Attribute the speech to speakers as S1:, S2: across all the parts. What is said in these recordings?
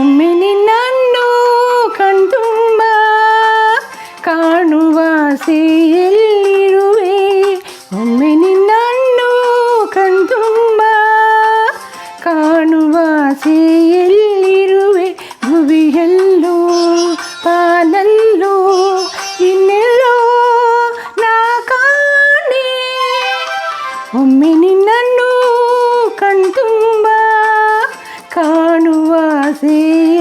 S1: ഒമ്മി നിന്നു കണ്ടുമ്പ കാണുവാസിയേ I see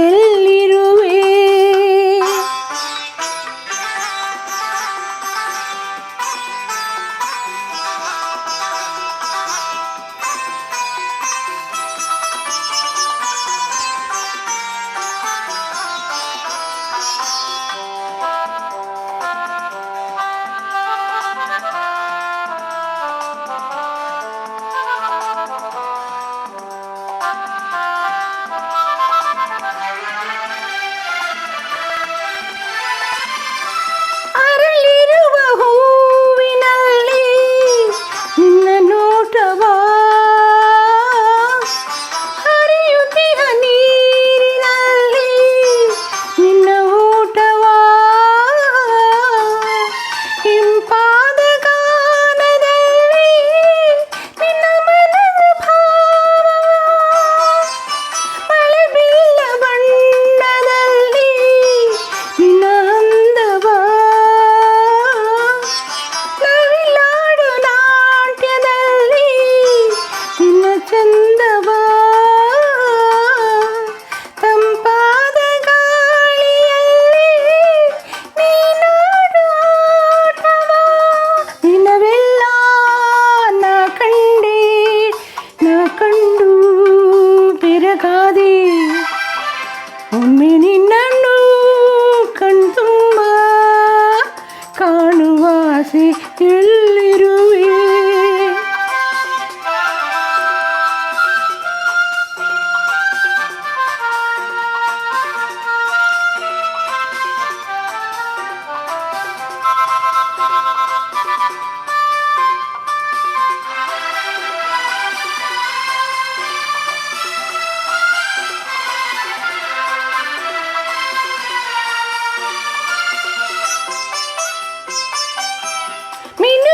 S1: happy. you?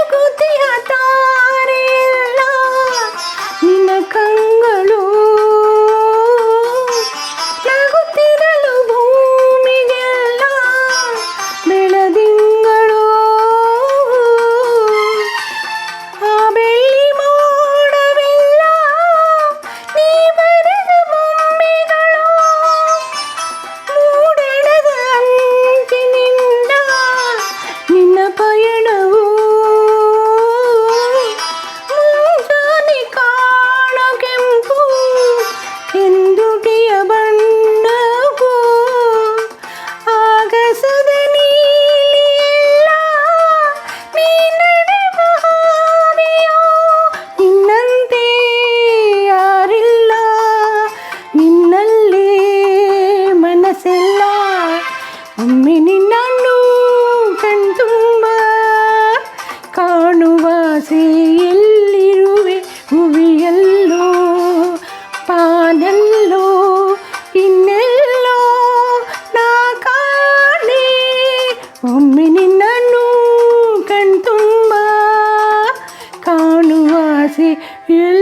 S1: Kucing? Yeah.